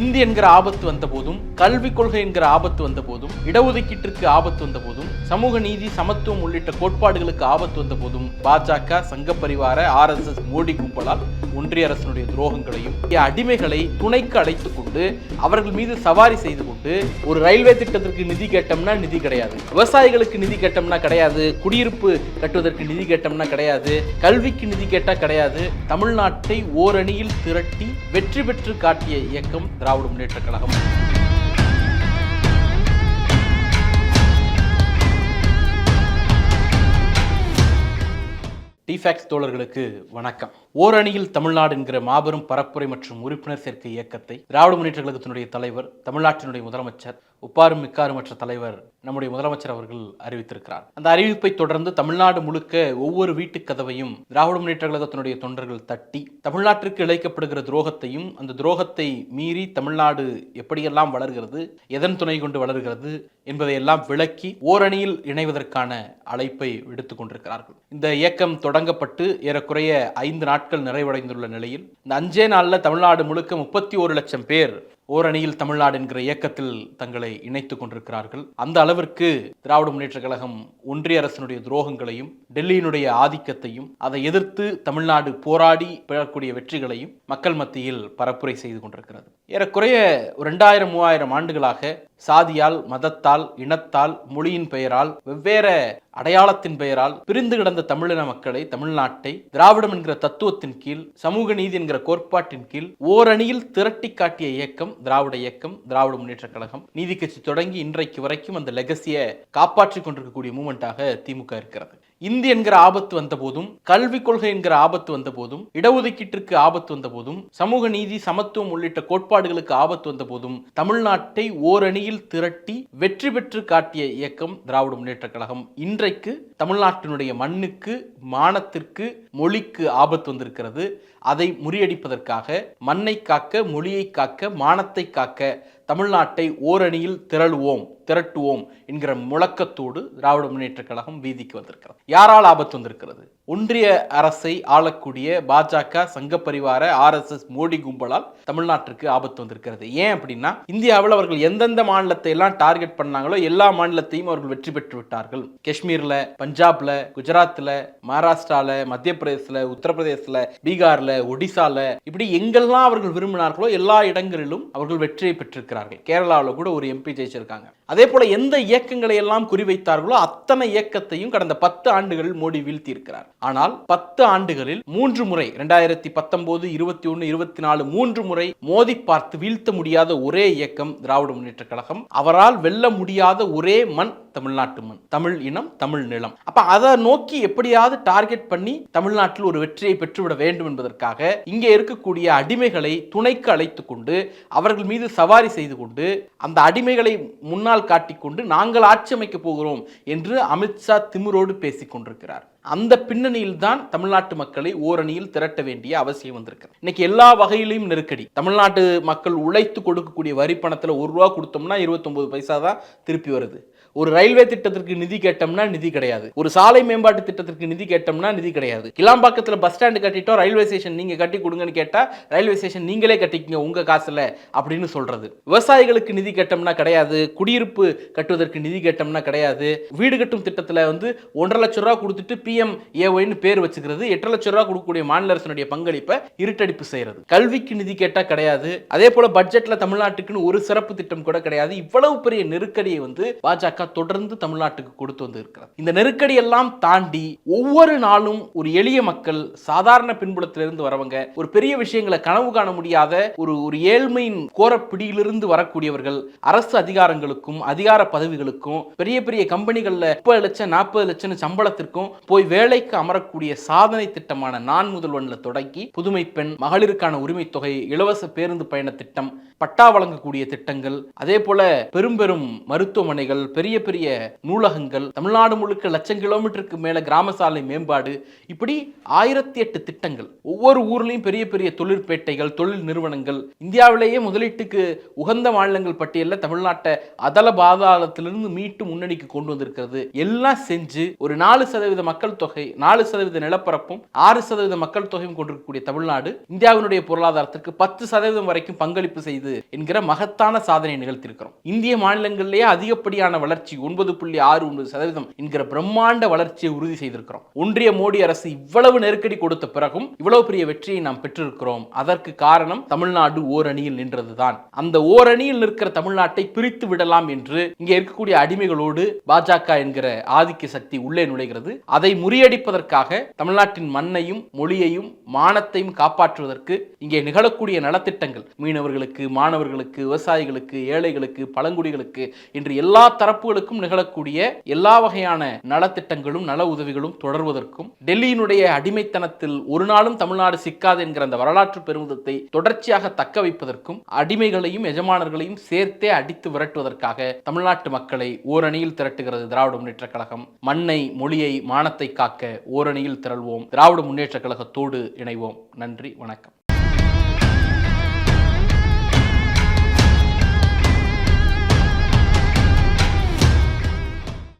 ஹிந்தி என்கிற ஆபத்து வந்த போதும் கல்விக் கொள்கை என்கிற ஆபத்து வந்த போதும் இடஒதுக்கீட்டிற்கு ஆபத்து வந்த போதும் சமூக நீதி சமத்துவம் உள்ளிட்ட கோட்பாடுகளுக்கு ஆபத்து வந்த போதும் பாஜக Sangh Parivar R S S Modi கும்பலால் ஒன்றிய அரசினுடைய துரோகங்களையும் அடிமைகளை துணைக்கு அழைத்துக் கொண்டு அவர்கள் மீது சவாரி செய்து கொண்டு ஒரு ரயில்வே திட்டத்திற்கு நிதி கேட்டோம்னா நிதி கிடையாது. விவசாயிகளுக்கு நிதி கேட்டோம்னா கிடையாது. குடியிருப்பு கட்டுவதற்கு நிதி கேட்டோம்னா கிடையாது. கல்விக்கு நிதி கேட்டா கிடையாது. தமிழ்நாட்டை ஓரணியில் திரட்டி வெற்றி பெற்று காட்டிய இயக்கம் திராவிட முன்னேற்ற கழகம். டிஃபேக்ஸ் தோழர்களுக்கு வணக்கம். ஓரணியில் தமிழ்நாடு என்கிற மாபெரும் பரப்புரை மற்றும் உறுப்பினர் சேர்க்கை இயக்கத்தை திராவிட முன்னேற்ற கழகத்தினுடைய தலைவர் தமிழ்நாட்டினுடைய முதலமைச்சர் உப்பாரும் மிக்காரும் மற்ற தலைவர் நம்முடைய முதலமைச்சர் அவர்கள் அறிவித்திருக்கிறார். அந்த அறிவிப்பை தொடர்ந்து தமிழ்நாடு முழுக்க ஒவ்வொரு வீட்டுக் கதவையும் திராவிட முன்னேற்ற கழகத்தினுடைய தொண்டர்கள் தட்டி தமிழ்நாட்டிற்கு இழைக்கப்படுகிற துரோகத்தையும் அந்த துரோகத்தை மீறி தமிழ்நாடு எப்படியெல்லாம் வளர்கிறது எதன் துணை கொண்டு வளர்கிறது என்பதையெல்லாம் விளக்கி ஓரணியில் இணைவதற்கான அழைப்பை விடுத்துக் கொண்டிருக்கிறார்கள். இந்த இயக்கம் தொடங்கப்பட்டு ஏறக்குறைய ஐந்து நாட்கள் நிறைவடைந்துள்ள நிலையில் இந்த அஞ்சே நாளில் தமிழ்நாடு முழுக்க முப்பத்தி ஒரு லட்சம் பேர் ஓரணியில் தமிழ்நாடு என்கிற இயக்கத்தில் தங்களை இணைத்துக் கொண்டிருக்கிறார்கள். அந்த அளவிற்கு திராவிட முன்னேற்ற கழகம் ஒன்றிய அரசினுடைய துரோகங்களையும் டெல்லியினுடைய ஆதிக்கத்தையும் அதை எதிர்த்து தமிழ்நாடு போராடி பெறக்கூடிய வெற்றிகளையும் மக்கள் மத்தியில் பரப்புரை செய்து கொண்டிருக்கிறது. ஏறக்குறைய ஒரு ரெண்டாயிரம் மூவாயிரம் ஆண்டுகளாக சாதியால் மதத்தால் இனத்தால் மொழியின் பெயரால் வெவ்வேறு அடையாளத்தின் பெயரால் பிரிந்து கிடந்த தமிழின மக்களை தமிழ்நாட்டை திராவிடம் என்கிற தத்துவத்தின் கீழ் சமூக நீதி என்கிற கோட்பாட்டின் கீழ் ஓரணியில் திரட்டி காட்டிய இயக்கம் திராவிட இயக்கம் திராவிட முன்னேற்ற கழகம். நீதி கட்சி தொடங்கி இன்றைக்கு வரைக்கும் அந்த லெகசியை காப்பாற்றி கொண்டிருக்கக்கூடிய மூமெண்ட்டாக திமுக இருக்கிறது. இந்தி என்கிற ஆபத்து வந்த போதும் கல்விக் கொள்கை என்கிற ஆபத்து வந்த போதும் இடஒதுக்கீட்டிற்கு ஆபத்து வந்த போதும் சமூக நீதி சமத்துவம் உள்ளிட்ட கோட்பாடுகளுக்கு ஆபத்து வந்த போதும் தமிழ்நாட்டை ஓரணியில் திரட்டி வெற்றி பெற்று காட்டிய இயக்கம் திராவிட முன்னேற்ற கழகம். இன்றைக்கு தமிழ்நாட்டினுடைய மண்ணுக்கு மானத்திற்கு மொழிக்கு ஆபத்து வந்திருக்கிறது. அதை முறியடிப்பதற்காக மண்ணை காக்க மொழியை காக்க மானத்தை காக்க தமிழ்நாட்டை ஓரணியில் திரளுவோம் திரட்டுவோம் என்கிற முழக்கத்தோடு திராவிட முன்னேற்ற கழகம் வீதிக்கு வந்திருக்கிறது. யாரால் ஆபத்து வந்திருக்கிறது? ஒன்றிய அரசை ஆளக்கூடிய பாஜக சங்க பரிவார ஆர்எஸ்எஸ் மோடி கும்பலால் தமிழ்நாட்டிற்கு ஆபத்து வந்திருக்கிறது. ஏன் அப்படின்னா இந்தியாவில் அவர்கள் எந்தெந்த மாநிலத்தை எல்லாம் டார்கெட் பண்ணாங்களோ எல்லா மாநிலத்தையும் அவர்கள் வெற்றி பெற்று விட்டார்கள். காஷ்மீர்ல பஞ்சாப்ல குஜராத்ல மகாராஷ்டிரால மத்திய பிரதேசல உத்தரப்பிரதேசல பீகார்ல ஒடிசால இப்படி எங்கெல்லாம் அவர்கள் விரும்பினார்களோ எல்லா இடங்களிலும் அவர்கள் வெற்றியை பெற்றிருக்கிறார்கள். கேரளாவில் கூட ஒரு எம்பி ஜெயிச்சிருக்காங்க. அதே போல எந்த இயக்கங்களை எல்லாம் குறிவைத்தார்களோ அத்தனை இயக்கத்தையும் கடந்த பத்து ஆண்டுகளில் மோடி வீழ்த்தி இருக்கிறார் ஆனால் பத்து ஆண்டுகளில் மூன்று முறை ரெண்டாயிரத்தி பத்தொன்பது இருபத்தி ஒன்று இருபத்தி நாலு மூன்று முறை மோதி பார்த்து வீழ்த்த முடியாத ஒரே இயக்கம் திராவிட முன்னேற்ற கழகம். அவரால் வெல்ல முடியாத ஒரே மண் தமிழ்நாட்டு மண் தமிழ் இனம் தமிழ் நிலம். அப்ப அதை நோக்கி எப்படியாவது டார்கெட் பண்ணி தமிழ்நாட்டில் ஒரு வெற்றியை பெற்றுவிட வேண்டும் என்பதற்காக இங்கே இருக்கக்கூடிய அடிமைகளை துணைக்கு அழைத்து கொண்டு அவர்கள் மீது சவாரி செய்து கொண்டு அந்த அடிமைகளை முன்னால் காட்டிக்கொண்டு நாங்கள் ஆட்சி அமைக்க போகிறோம் என்று அமித்ஷா திமிரோடு பேசிக் கொண்டிருக்கிறார். அந்த பின்னணியில் தான் தமிழ்நாட்டு மக்களை ஓரணியில் திரட்ட வேண்டிய அவசியம் வந்திருக்கு இன்னைக்கு எல்லா வகையிலையும் நெருக்கடி. தமிழ்நாட்டு மக்கள் உழைத்து கொடுக்கக்கூடிய வரி பணத்தில் ஒரு ரூபா கொடுத்தோம்னா இருபத்தொன்பது பைசா தான் திருப்பி வருது. ஒரு ரயில்வே திட்டத்திற்கு நிதி கேட்டோம்னா நிதி கிடையாது. ஒரு சாலை மேம்பாட்டு திட்டத்திற்கு நிதி கேட்டோம்னா நிதி கிடையாது. கிளாம்பாக்கத்தில் பஸ் ஸ்டாண்டு கட்டிட்டோம் ரயில்வே ஸ்டேஷன் நீங்கள் கட்டி கொடுங்கன்னு கேட்டால் ரயில்வே ஸ்டேஷன் நீங்களே கட்டிக்கங்க உங்கள் காசுல அப்படின்னு சொல்றது. விவசாயிகளுக்கு நிதி கேட்டோம்னா கிடையாது குடியிருப்பு கட்டுவதற்கு நிதி கேட்டோம்னா கிடையாது. வீடு கட்டும் திட்டத்தில் வந்து ஒன்றரை லட்சம் ரூபா கொடுத்துட்டு பிஎம் ஏஒய்னு பேர் வச்சுக்கிறது எட்டரை லட்ச ரூபா கொடுக்கக்கூடிய மாநில அரசினுடைய பங்களிப்பை இருட்டடிப்பு செய்யறது. கல்விக்கு நிதி கேட்டால் கிடையாது. அதே போல் பட்ஜெட்ல தமிழ்நாட்டுக்குன்னு ஒரு சிறப்பு திட்டம் கூட கிடையாது. இவ்வளவு பெரிய நெருக்கடியை வந்து பாஜக தொடர்ந்து தமிழ்நாட்டுக்கு கொடுத்து வந்திருக்கிறது. இந்த நெருக்கடி எல்லாம் தாண்டி ஒவ்வொரு நாளும் ஒரு எளிய மக்கள் சாதாரண பின்புலத்திலிருந்து வரவங்க ஒரு பெரிய விஷயங்களை கனவு காண முடியாத ஒரு ஒரு ஏழ்மையின் கோரப்பிடியிலிருந்து வரக்கூடியவர்கள் அரசு அதிகாரங்களுக்கும் அதிகார பதவிகளுக்கும் பெரிய பெரிய கம்பெனிகளில் முப்பது லட்சம் நாற்பது லட்சம் சம்பளத்திற்கும் போய் வேலைக்கு அமரக்கூடிய சாதனை திட்டமான நான் முதல்வன்ல தொடங்கி புதுமை பெண் மகளிருக்கான உரிமை தொகை இலவச பேருந்து பயண திட்டம் பட்டா வழங்கக்கூடிய திட்டங்கள் அதே போல பெரும் பெரும் மருத்துவமனைகள் பெரிய பெரிய பெரிய நூலகங்கள் தமிழ்நாடு முழுக்க லட்சம் கிலோமீட்டருக்கு மேல கிராம சாலை மேம்பாடு இப்படி ஆயிரத்தி எட்டு திட்டங்கள். ஒவ்வொரு ஊர்லயும் பெரிய பெரிய தொழிற்பேட்டைகள் தொழில் நிறுவனங்கள். இந்தியாவிலேயே முதலீட்டுக்கு உகந்த மாநிலங்கள் பட்டியலில் தமிழ்நாட்டை அதல பாதாளத்திலிருந்து மீட்டு முன்னணிக்கு கொண்டு வந்திருக்கிறது. எல்லாம் செஞ்சு ஒரு நாலு சதவீத மக்கள் தொகை நாலு சதவீத நிலப்பரப்பும் ஆறு சதவீத மக்கள் தொகையும் கொண்டிருக்கக்கூடிய தமிழ்நாடு இந்தியாவினுடைய பொருளாதாரத்திற்கு பத்து சதவீதம் வரைக்கும் பங்களிப்பு செய்து என்கிற மகத்தான சாதனை நிகழ்த்தியிருக்கிறோம். இந்திய மாநிலங்களிலேயே அதிகப்படியான வளர்ச்சி வளர்ச்சி ஒன்பது புள்ளி ஆறு ஒன்பது சதவீதம் என்கிற பிரம்மாண்ட வளர்ச்சியை உறுதி செய்திருக்கிறோம். ஒன்றிய மோடி அரசு இவ்வளவு நெருக்கடி கொடுத்த பிறகும் இவ்வளவு பெரிய வெற்றியை நாம் பெற்றிருக்கிறோம். அதற்கு காரணம் தமிழ்நாடு ஓரணியில் நின்றதுதான். அந்த ஓரணியில் நிற்கிற தமிழ்நாட்டை பிரித்து விடலாம் என்று இங்கே இருக்கக்கூடிய அடிமைகளோடு பாஜக என்கிற ஆதிக்க சக்தி உள்ளே நுழைகிறது. அதை முறியடிப்பதற்காக தமிழ்நாட்டின் மண்ணையும் மொழியையும் மானத்தையும் காப்பாற்றுவதற்கு இங்கே நிகழக்கூடிய நலத்திட்டங்கள். மீனவர்களுக்கு மாணவர்களுக்கு விவசாயிகளுக்கு ஏழைகளுக்கு பழங்குடிகளுக்கு என்று எல்லா தரப்பு தரப்புகளுக்கும் நிகழக்கூடிய எல்லா வகையான நலத்திட்டங்களும் நல உதவிகளும் தொடர்வதற்கும் டெல்லியினுடைய அடிமைத்தனத்தில் ஒரு நாளும் தமிழ்நாடு சிக்காது என்கிற அந்த வரலாற்று பெருமிதத்தை தொடர்ச்சியாக தக்க வைப்பதற்கும் அடிமைகளையும் எஜமானர்களையும் சேர்த்தே அடித்து விரட்டுவதற்காக தமிழ்நாட்டு மக்களை ஓரணியில் திரட்டுகிறது திராவிட முன்னேற்ற கழகம். மண்ணை மொழியை மானத்தை காக்க ஓரணியில் திரள்வோம். திராவிட முன்னேற்ற கழகத்தோடு இணைவோம். நன்றி வணக்கம்.